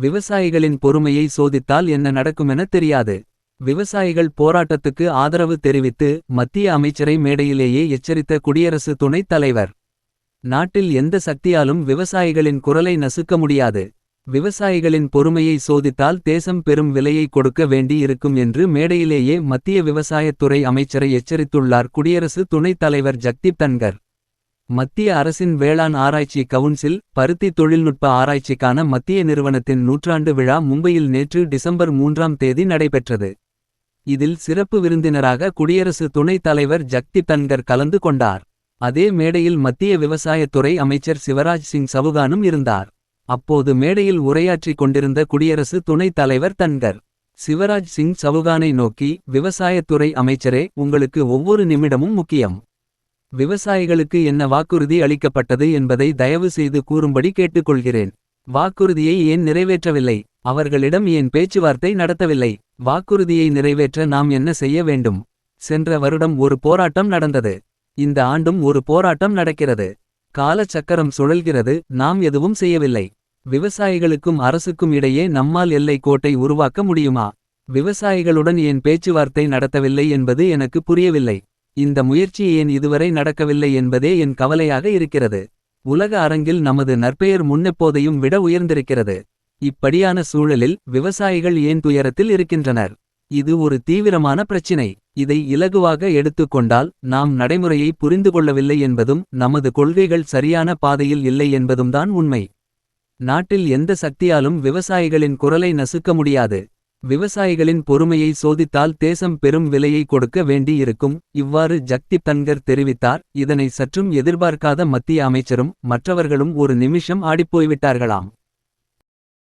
விவசாயிகளின் பொறுமையை சோதித்தால் என்ன நடக்குமென தெரியாது. விவசாயிகள் போராட்டத்துக்கு ஆதரவு தெரிவித்து. மத்திய அமைச்சரை மேடையிலேயே எச்சரித்த குடியரசு துணைத் தலைவர். நாட்டில் எந்த சக்தியாலும் விவசாயிகளின் குரலை நசுக்க முடியாது. விவசாயிகளின் பொறுமையை சோதித்தால் தேசம் பெரும் விலையை கொடுக்க வேண்டி இருக்கும் என்று மேடையிலேயே மத்திய விவசாயத்துறை அமைச்சரை எச்சரித்துள்ளார் குடியரசு துணைத் தலைவர் ஜக்தீப் தன்கர். மத்திய அரசின் வேளாண் ஆராய்ச்சி கவுன்சில் பருத்தி தொழில்நுட்ப ஆராய்ச்சிக்கான மத்திய நிறுவனத்தின் நூற்றாண்டு விழா மும்பையில் நேற்று டிசம்பர் மூன்றாம் தேதி நடைபெற்றது. இதில் சிறப்பு விருந்தினராக குடியரசு துணைத் தலைவர் ஜக்தி தன்கர் கலந்து கொண்டார். அதே மேடையில் மத்திய விவசாயத்துறை அமைச்சர் சிவராஜ் சிங் சவுகானும் இருந்தார். அப்போது மேடையில் உரையாற்றிக் கொண்டிருந்த குடியரசு துணைத் தலைவர் தன்கர். சிவராஜ் சிங் சவுகானை நோக்கி விவசாயத்துறை அமைச்சரே உங்களுக்கு ஒவ்வொரு நிமிடமும் முக்கியம். விவசாயிகளுக்கு என்ன வாக்குறுதி அளிக்கப்பட்டது என்பதை தயவு செய்து கூறும்படி கேட்டுக்கொள்கிறேன். வாக்குறுதியை ஏன் நிறைவேற்றவில்லை. அவர்களிடம் ஏன் பேச்சுவார்த்தை நடத்தவில்லை. வாக்குறுதியை நிறைவேற்ற நாம் என்ன செய்ய வேண்டும். சென்ற வருடம் ஒரு போராட்டம் நடந்தது. இந்த ஆண்டும் ஒரு போராட்டம் நடக்கிறது. காலச் சக்கரம் சுழல்கிறது நாம் எதுவும் செய்யவில்லை. விவசாயிகளுக்கும் அரசுக்கும் இடையே நம்மால் எல்லை கோட்டை உருவாக்க முடியுமா. விவசாயிகளுடன் ஏன் பேச்சுவார்த்தை நடத்தவில்லை என்பது எனக்கு புரியவில்லை. இந்த முயற்சி ஏன் இதுவரை நடக்கவில்லை என்பதே என் கவலையாக இருக்கிறது. உலக அரங்கில் நமது நற்பெயர் முன்னெப்போதையும் விட உயர்ந்திருக்கிறது. இப்படியான சூழலில் விவசாயிகள் ஏன் துயரத்தில் இருக்கின்றனர். இது ஒரு தீவிரமான பிரச்சினை. இதை இலகுவாக எடுத்துக்கொண்டால் நாம் நடைமுறையை புரிந்து கொள்ளவில்லை என்பதும். நமது கொள்கைகள் சரியான பாதையில் இல்லை என்பதும்தான் உண்மை. நாட்டில் எந்த சக்தியாலும் விவசாயிகளின் குரலை நசுக்க முடியாது. விவசாயிகளின் பொறுமையை சோதித்தால் தேசம் பெரும் விலையை கொடுக்க வேண்டியிருக்கும் இவ்வாறு ஜக்தி தன்கர் தெரிவித்தார் இதனை சற்றும் எதிர்பார்க்காத மத்திய அமைச்சரும். மற்றவர்களும் ஒரு நிமிஷம் ஆடிப்போய்விட்டார்களாம்.